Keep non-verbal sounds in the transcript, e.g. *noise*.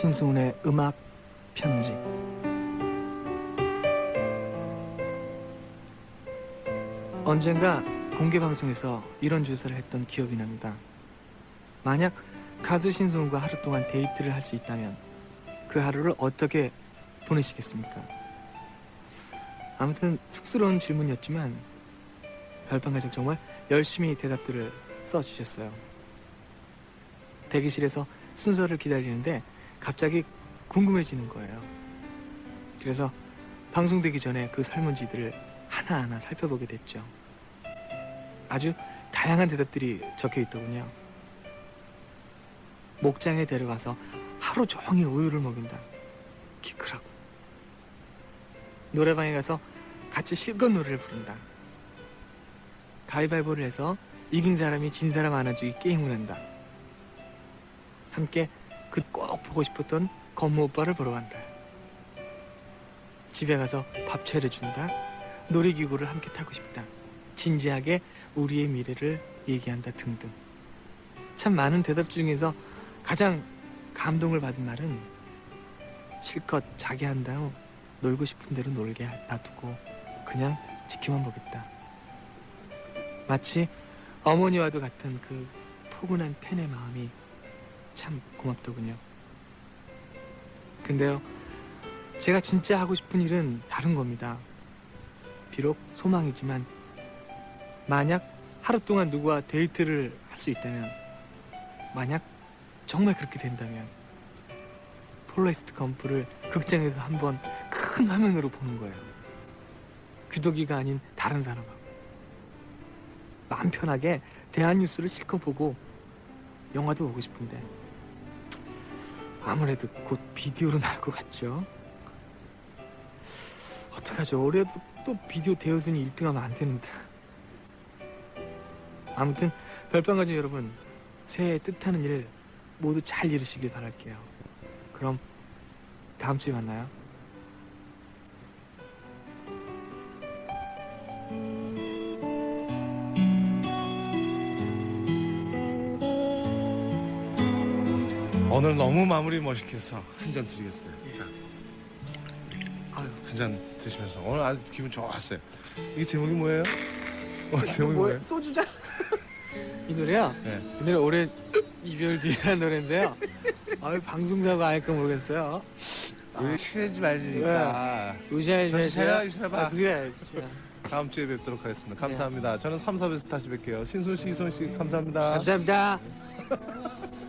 신승훈의 음악 편지. 언젠가 공개 방송에서 이런 조사를 했던 기억이 납니다. 만약 가수 신승훈과 하루 동안 데이트를 할 수 있다면 그 하루를 어떻게 보내시겠습니까? 아무튼 쑥스러운 질문이었지만 별밤 가족 정말 열심히 대답들을 써주셨어요. 대기실에서 순서를 기다리는데 갑자기 궁금해지는 거예요. 그래서 방송되기 전에 그 설문지들을 하나하나 살펴보게 됐죠. 아주 다양한 대답들이 적혀 있더군요. 목장에 데려가서 하루 종일 우유를 먹인다. 키 크라고. 노래방에 가서 같이 실컷 노래를 부른다. 가위바위보를 해서 이긴 사람이 진 사람 안아주기 게임을 한다. 함께 그 꼭 보고 싶었던 건모 오빠를 보러 간다. 집에 가서 밥 차려준다. 놀이기구를 함께 타고 싶다. 진지하게 우리의 미래를 얘기한다 등등. 참 많은 대답 중에서 가장 감동을 받은 말은 실컷 자기 한다고 놀고 싶은 대로 놀게 놔두고 그냥 지켜만 보겠다. 마치 어머니와도 같은 그 포근한 팬의 마음이 참 고맙더군요. 근데요, 제가 진짜 하고 싶은 일은 다른 겁니다. 비록 소망이지만, 만약 하루 동안 누구와 데이트를 할 수 있다면, 만약 정말 그렇게 된다면, 폴레스트 검프를 극장에서 한번 큰 화면으로 보는 거예요. 귀덕이가 아닌 다른 사람하고. 마음 편하게 대한 뉴스를 실컷 보고 영화도 보고 싶은데 아무래도 곧 비디오로 나올 것 같죠? 어떡하죠? 올해도 또 비디오 대여순위 1등하면 안 되는데 아무튼 별밤가족 여러분 새해 뜻하는 일 모두 잘 이루시길 바랄게요 그럼 다음 주에 만나요 오늘 너무 마무리 멋있게서 한 잔 드리겠어요. 자, 아유 한 잔 드시면서 오늘 아주 기분 좋았어요. 이게 제목이 뭐예요? 어, 제목이 뭐예요? 소주잔 이 노래요? 네. 이 노래 올해 이별 뒤에라는 노래인데요 아유 방송사고 아닐까 모르겠어요 우리 친해지 말지니까 의자에 정신 차려, 이 사람아. 아, 그래 진짜. 다음 주에 뵙도록 하겠습니다. 감사합니다. 저는 3, 4부에서 다시 뵐게요. 신순 씨, 이순 씨 감사합니다. 감사합니다 *laughs*